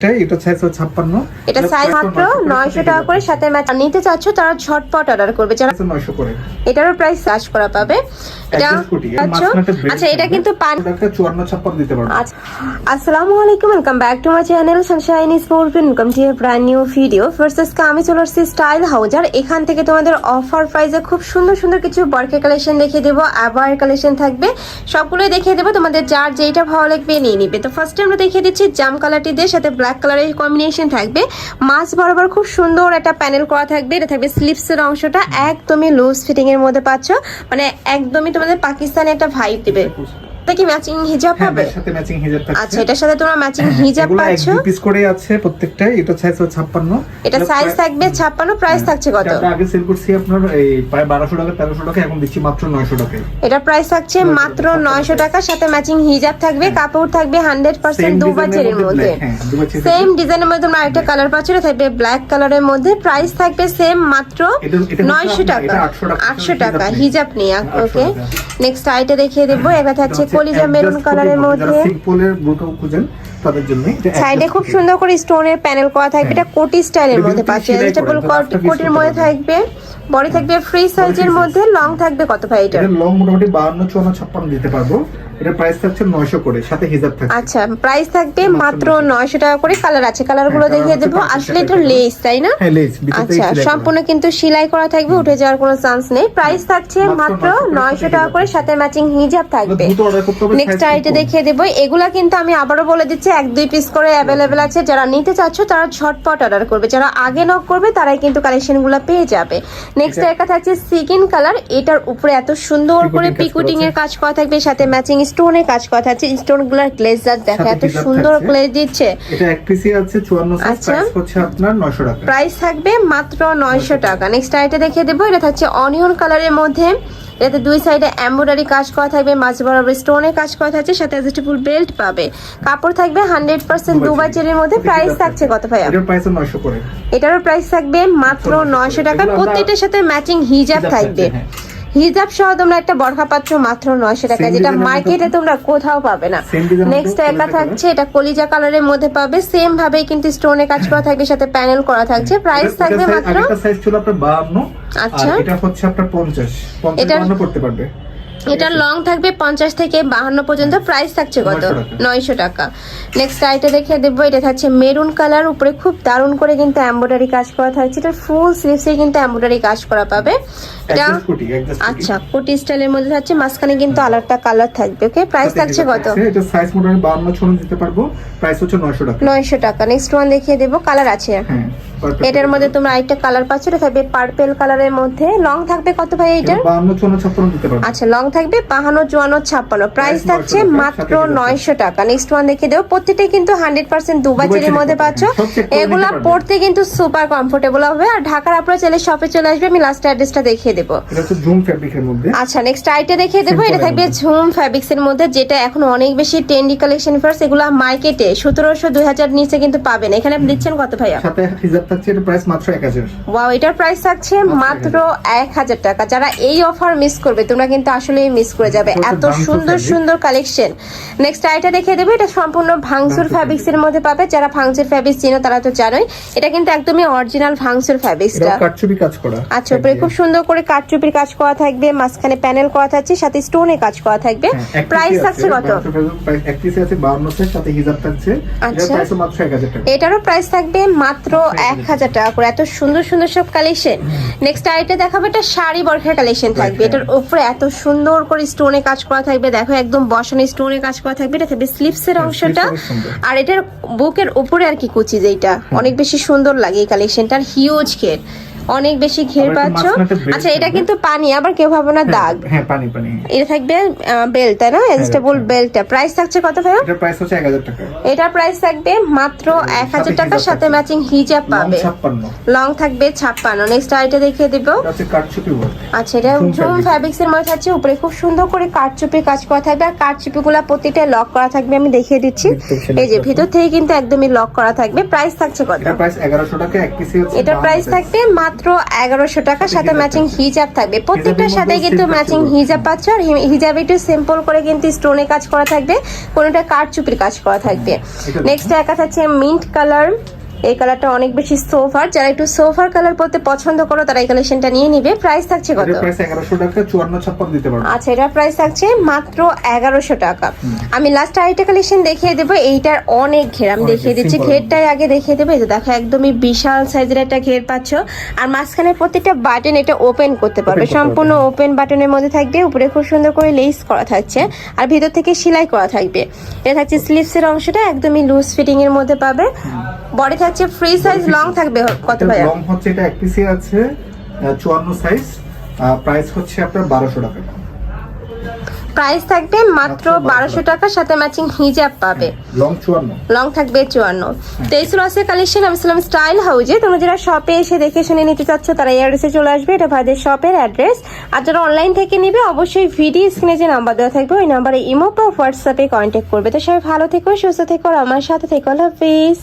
এটা এটা সাইজ ছাপ্পান্ন। এটা সাইজ মাত্র নয়শো টাকা করে সাথে ম্যাচ নিতে চাচ্ছ তারা ঝটপট অর্ডার করবে। যারা নয়শো করে। এটারও প্রাইস করা পাবে। এটা আচ্ছা এটা কিন্তু পান চুয়ান্ন ছাপ্পান্ন দিতে পারব। আচ্ছা আসসালামু আলাইকুম welcome back to my channel sunshine sport welcome to brand new video first আজকে আমি চলে আসছি স্টাইল হাউজ আর এখান থেকে তোমাদের অফার প্রাইসে খুব সুন্দর সুন্দর কিছু বর্কের কালেকশন দেখিয়ে দেবো। আবার কালেকশন থাকবে। সবগুলোই দেখিয়ে দেবো। তোমাদের যার যেইটা ভালো লাগবে নিয়ে নিবে। তো ফার্স্টে আমরা দেখিয়ে দিচ্ছি জাম কালারটি দিয়ে সাথে ব্ল্যাক কালারের কম্বিনেশন থাকবে। মাছ বরাবর খুব সুন্দর একটা প্যানেল করা থাকবে। এটা থাকবে স্লিপসের অংশটা। একদমই লুজ ফিটিংয়ের মধ্যে পাচ্ছ। মানে একদমই তোমাদের পাকিস্তানে একটা ভাইব দিবে। এটা কি ম্যাচিং হিজাব হ্যাঁ হবে? সাথে ম্যাচিং হিজাব থাকছে। আচ্ছা এটার সাথে তোমরা ম্যাচিং হিজাব এগুলো এক পিস করে আছে প্রত্যেকটা এটা সাইজ হচ্ছে ছাপ্পান্ন। এটা সাইজ থাকবে ছাপ্পান্ন প্রাইস থাকছে কত? যেটা আগে সেল করছি আপনার এই প্রায় বারোশো টাকা তেরোশো টাকা এখন দিচ্ছি মাত্র নয়শো টাকায়। এটা প্রাইস থাকছে মাত্র নয়শো টাকা। সাথে ম্যাচিং হিজাব থাকবে কাপড় থাকবে হান্ড্রেড পার্সেন্ট Same দুবার এর চেরির মধ্যে হ্যাঁ, সেম ডিজাইনের মধ্যে। তোমরা আরেকটা কালার পাচ্ছ এটা থাকবে ব্ল্যাক কালারের মধ্যে। প্রাইস থাকবে সেম মাত্র এটা- এটা হচ্ছে নয়শো আপনার- টাকা 800 টাকা, আটশো হিজাব টাকা হিজাব নিয়ে ওকে নেক্সট আইটা দেখিয়ে দেবো এটা থাকছে এটা হচ্ছে মেরুন কালারের মধ্যে। সিম্পলের বুটো খুঁজেন তাদের জন্য সাইডে খুব সুন্দর করে স্টোনের প্যানেল করা থাকবে এটা কোটি স্টাইলের মধ্যে পাচ্ছে piece কোটির মধ্যে থাকবে বডি থাকবে ফ্রি সাইজের মধ্যে লং থাকবে কত ভাই এটা লং মোটামুটি বাহান্ন চুয়ান্ন ছাপ্পান্ন দিতে পারব। এটা প্রাইস থাকছে নয়শো করে সাথে হিজাব থাকছে। আচ্ছা প্রাইস থাকবে মাত্র নয়শো টাকা করে কালার আছে। কালারগুলো হ্যাঁ, দেখিয়ে দেবো। আসলে এটা লেস তাই না? হ্যাঁ লেস আচ্ছা সম্পূর্ণ কিন্তু সেলাই করা থাকবে উঠে যাওয়ার কোনো চান্স নেই। প্রাইস থাকছে মাত্র মাত্র 900 টাকা করে সাথে ম্যাচিং হিজাব থাকবে। নেক্সট আইটে দেখিয়ে দেবো। এগুলা কিন্তু আমি আবারও বলে দিচ্ছি এক দুই পিস করে অ্যাভেলেবেল আছে। যারা নিতে চাচ্ছ তারা ঝটপট অর্ডার করবে। যারা আগে নক করবে তারাই কিন্তু কালেকশনগুলো পেয়ে যাবে। নেক্সট একটা থাকছে সিকিন কালার এটার উপরে এত সুন্দর করা পিকুটিং এর কাজ করা থাকবে সাথে ম্যাচিং স্টোনের কাজ করা থাকছে স্টোনগুলার গ্লেজার দেখা এত সুন্দর। গ্লেজ দিচ্ছে। এটা এক পিসই আছে চুয়ান্ন সাইজ আচ্ছা। প্রাইস হচ্ছে আপনার নয়শো টাকা। প্রাইস থাকবে মাত্র নয়শো টাকা। নেক্সট আইটা দেখিয়ে দেবো এটা থাকছে অনিয়ন কালারের মধ্যে। এটাতে দুই সাইডে এমব্রয়ডারি কাজ করা থাকবে মাঝ বরাবর স্টোনের কাজ করা থাকছে সাথে অ্যাডজাস্টেবল বেল্ট পাবে। কাপড় থাকবে হান্ড্রেড পার্সেন্ট দুবাই চেরির মধ্যে প্রাইস থাকছে কত ভাইয়া? এটারও প্রাইস থাকবে মাত্র নয়শো টাকা। প্রত্যেকটার সাথে ম্যাচিং হিজাব থাকবে, হ্যাঁ। হিজাব সহ তোমরা একটা বরখা পাচ্ছ মাত্র নয়শো টাকা যেটা মার্কেটে তোমরা কোথাও পাবে না। নেক্সট একা থাকছে এটা কলিজা কালারের মধ্যে পাবে। সেম ভাবে কিন্তু স্টোনে কাজ করা থাকবে সাথে প্যানেল করা থাকছে। প্রাইস থাকবে মাত্র আচ্ছা। এটা হচ্ছে আপনার পঞ্চাশ। পঞ্চাশ করতে পারবে। এটা লং থাকবে পঞ্চাশ থেকে বাহান্ন পর্যন্ত প্রাইস থাকছে কত? নয়শো টাকা। নেক্সট আইটা দেখে দেবো এটা থাকছে মেরুন কালার উপরে খুব দারুণ করে কিন্তু এমব্রয়ডারি কাজ করা থাকছে। এটা ফুল স্লিভসে কিন্তু এমব্রয়ডারি কাজ করা পাবে। এটা। আচ্ছা কোটি স্টাইলের মধ্যে থাকছে মাঝখানে কিন্তু আলাদা কালার থাকবে ওকে প্রাইস থাকছে কত? এটা সাইজ মোটামুটি বাহান্ন ছন্ন দিতে পারব। প্রাইস হচ্ছে নয়শো টাকা। নয়শো টাকা। নেক্সট ওয়ান দেখিয়ে দেবো কালার আছে। হ্যাঁ। এটার মধ্যে তোমরা আরেকটা কালার পাচ্ছ এটা থাকবে পার্পেল কালারের মধ্যে। লং থাকবে কত ভাই এটা? আচ্ছা লং থাকবে বাহান্ন চুয়ান্ন ছাপ্পান্ন। প্রাইস 900 থাকছে মাত্র নয়শো টাকা। নেক্সট ওয়ান দেখে দেবো। প্রত্যেকটাই কিন্তু হান্ড্রেড পার্সেন্ট চেরির মধ্যে পাচ্ছ। এগুলা পড়তে কিন্তু সুপার কমফোর্টেবল হবে। আর ঢাকার আপনারা চাইলে শপে চলে আসবে। আমি লাস্ট অ্যাড্রেসটা দেখিয়ে দেবো। এটা হচ্ছে জুম ফ্যাব্রিকের মধ্যে। আচ্ছা নেক্সট আইটা দেখিয়ে দেবো। এটা থাকবে ঝুম ফ্যাব্রিক্স এর মধ্যে যেটা এখন অনেক বেশি ট্রেন্ডি কালেকশন ফার্স এগুলো মার্কেটে সতেরোশো দুই হাজার নিচে কিন্তু পাবেন এখানে আপনি দিচ্ছেন কত ভাইয়া? থাকছে এটা প্রাইস মাত্র এক হাজার। ওয়াও এটার প্রাইস থাকছে মাত্র এক হাজার। টাকা। যারা এই অফার মিস করবে তোমরা কিন্তু আসলেই মিস করে যাবে। এত সুন্দর সুন্দর কালেকশন নেক্সট আইটা দেখিয়ে দেবো এটা সম্পূর্ণ ভাঙচুর ফ্যাব্রিক্স এর মধ্যে পাবে। যারা ভাঙচুর ফ্যাব্রিক্স চিনো তারা তো জানোই এটা কিন্তু একদমই অরিজিনাল ভাঙচুর ফ্যাব্রিক্সটা কাটছবি কাজ করা। আচ্ছা উপরে খুব সুন্দর করে কাঠচুপির কাজ করা থাকবে মাঝখানে প্যানেল করা থাকছে সাথে স্টোনে কাজ করা থাকবে। হ্যাঁ, প্রাইস থাকছে আছে, কত? এক পিসে আছে বাহান্ন সাইজ সাথে হিজাব থাকছে। আচ্ছা। এটারও প্রাইস থাকবে মাত্র এক হাজার টাকা করে। এত সুন্দর সুন্দর সব কালেকশন নেক্সট আইটে দেখাবো এটা শাড়ি বরখার কালেকশন থাকবে। এটার উপরে এত সুন্দর করে স্টোনে কাজ করা থাকবে। দেখো একদম বসানো স্টোনে কাজ করা থাকবে। এটা থাকবে স্লিপসের হ্যাঁ, অংশটা। আর এটার বুকের উপরে আর কি কুচি যেটা অনেক বেশি সুন্দর লাগে এই কালেকশনটার হিউজ ঘের অনেক বেশি ঘের পাচ্ছ। আচ্ছা এটা কিন্তু পানি আবার কেউ ভাবো না দাগ। হ্যাঁ পানি পানি। এটা থাকবে বেল্ট তাই না? অ্যাডজাস্টেবল হ্যাঁ। বেল্টটা প্রাইস থাকছে কত ভাইয়া? এটার প্রাইস হচ্ছে এক হাজার টাকা। এটার প্রাইস থাকবে মাত্র এক হাজার সাথে টাকার সাথে ম্যাচিং হিজাব পাবে। লং থাকবে ছাপ্পান্ন। নেক্সট আইটা দেখিয়ে দিব। এটা আচ্ছা এটা fabric। ফ্যাব্রিক্স এর মধ্যে থাকছে। উপরে খুব সুন্দর করে কাঠচুপি কাজ করা থাকবে। আর কাঠচুপি গুলা প্রতিটা লক করা থাকবে আমি দেখিয়ে দিচ্ছি। এই যে ভিতর থেকে কিন্তু একদমই লক করা থাকবে। প্রাইস থাকছে কত? এটার প্রাইস এগারোশো টাকা এক পিসে 52 প্রাইস থাকবে মাত্র মাত্র এগারোশো টাকা সাথে ম্যাচিং হিজাব থাকবে। প্রত্যেকটার সাথে কিন্তু ম্যাচিং হিজাব পাচ্ছ আর হিজাব একটু সিম্পল করে কিন্তু স্টোনে কাজ করা থাকবে কোনোটা কারচুপির কাজ করা থাকবে। নেক্সট একা থাকছে মিন্ট কালার এই কালারটা অনেক বেশি সোফার। যারা একটু সোফার কালার পরতে পছন্দ করো তারা এই কালেকশনটা নিয়ে নিবে। প্রাইস থাকছে কত? প্রাইস এগারোশো টাকা চুয়ান্ন ছাপ্পান্ন দিতে পারব। আচ্ছা এটা প্রাইস থাকছে মাত্র এগারোশো টাকা। আমি লাস্ট আরেকটা কালেকশন দেখিয়ে দেবো। এইটার অনেক ঘের। আমি দেখিয়ে দিচ্ছি। ঘেরটাই আগে দেখিয়ে দেবো। এই যে দেখো একদমই বিশাল সাইজের একটা ঘের পাচ্ছ। আর মাঝখানে প্রত্যেকটা বাটন এটা ওপেন করতে পারবে। সম্পূর্ণ ওপেন বাটনের মধ্যে থাকবে। উপরে খুব সুন্দর করে লেস করা থাকছে। আর ভিতর থেকে সেলাই করা থাকবে। এটা থাকছে স্লিভসের অংশটা। একদমই লুজ ফিটিং এর মধ্যে পাবে। বডি থাকছে ফ্রি সাইজ লং থাকবে কত ভাইয়া? লং হচ্ছে এটা এক পিসি আছে চুয়ান্ন সাইজ প্রাইস হচ্ছে আপনার বারোশো টাকা। প্রাইস থাকবে মাত্র বারোশো টাকার সাথে ম্যাচিং হিজাব পাবে। লং চুয়ান্ন। লং থাকবে চুয়ান্ন। তেইশ লসের কালেকশন আমি ছিলাম স্টাইল হাউজে তোমরা যারা শপে এসে দেখে শুনে নিতে চাচ্ছ তারা এই অ্যাড্রেসে চলে আসবে। এটা ভাইদের শপের অ্যাড্রেস আর যারা অনলাইন থেকে নিবে অবশ্যই ভিডিও স্ক্রিনে যে নাম্বার দেওয়া থাকবে ওই নাম্বারে ইমো বা হোয়াটসঅ্যাপে কন্ট্যাক্ট করবে। তো সবাই ভালো থেকো সুস্থ থেকো আর আমার সাথে থেকো। আল্লাহ হাফিজ